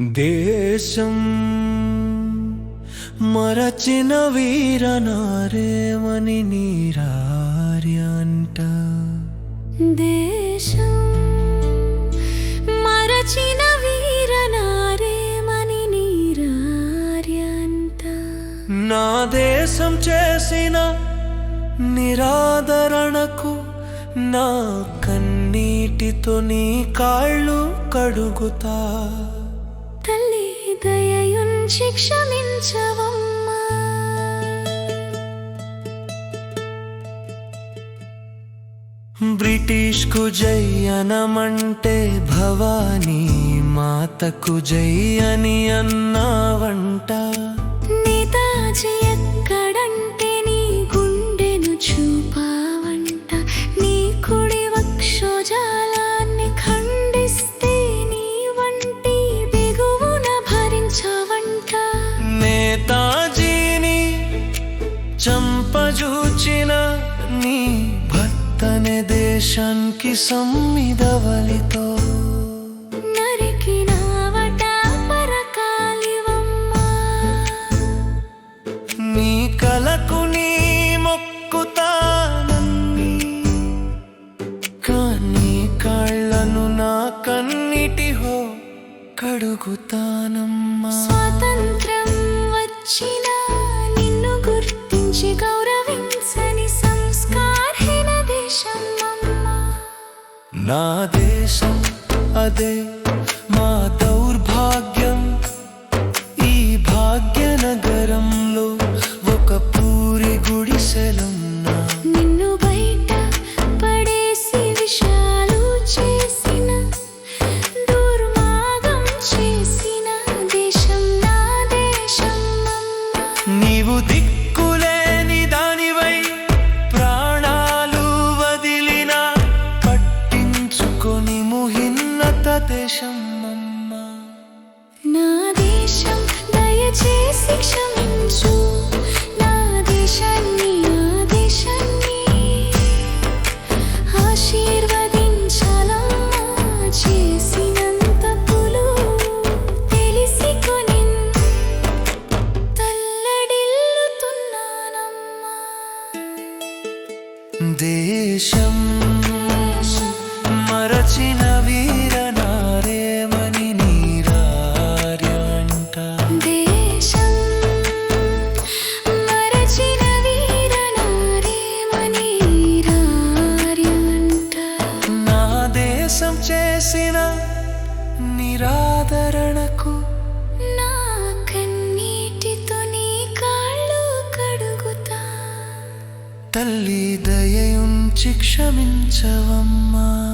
దేశం మరచిన వీరనారేమని నీరార్యంట. దేశం మరచిన వీరనారేమని నీరార్యంట. నా దేశం చేసిన నిరాదరణకు నా కన్నీటితో నీ కాళ్ళు కడుగుతా. నుంచి క్షమించవమ్మా బ్రిటిష్కు జై అనమంటే భవానీ మాతకు జై అని అన్నావంట. చంపజూచిన నీ భర్తనే దేశానికి సమ్మిదవలితో. నరికినావట పరకాలివమ్మా. నీ కలకు నీ మొక్కుతానన్ని కానీ కాళ్ళను నా కన్నిటిహో కడుగుతానమ్మా. నా దేశం అదే మా దౌర్భాగ్యం. ఈ భాగ్యనగరంలో ఒక పూరి గుడిసెలున్నా నిన్ను బయట పడేసి విషాలు చేసిన దుర్మార్గం చేసిన దేశం నా దేశం అమ్మా. నీవు దిక్కులేని దేశం అమ్మా నా దేశం దయచేసి క్షమించు. నా దేశాన్ని నా దేశాన్ని ఆశీర్వదించాలమ్మా చేసినంత పులు తల్లడిల్లుతున్నానమ్మా. దేశం మరచిన తల్లి దయయుంచి క్షమించవమ్మా.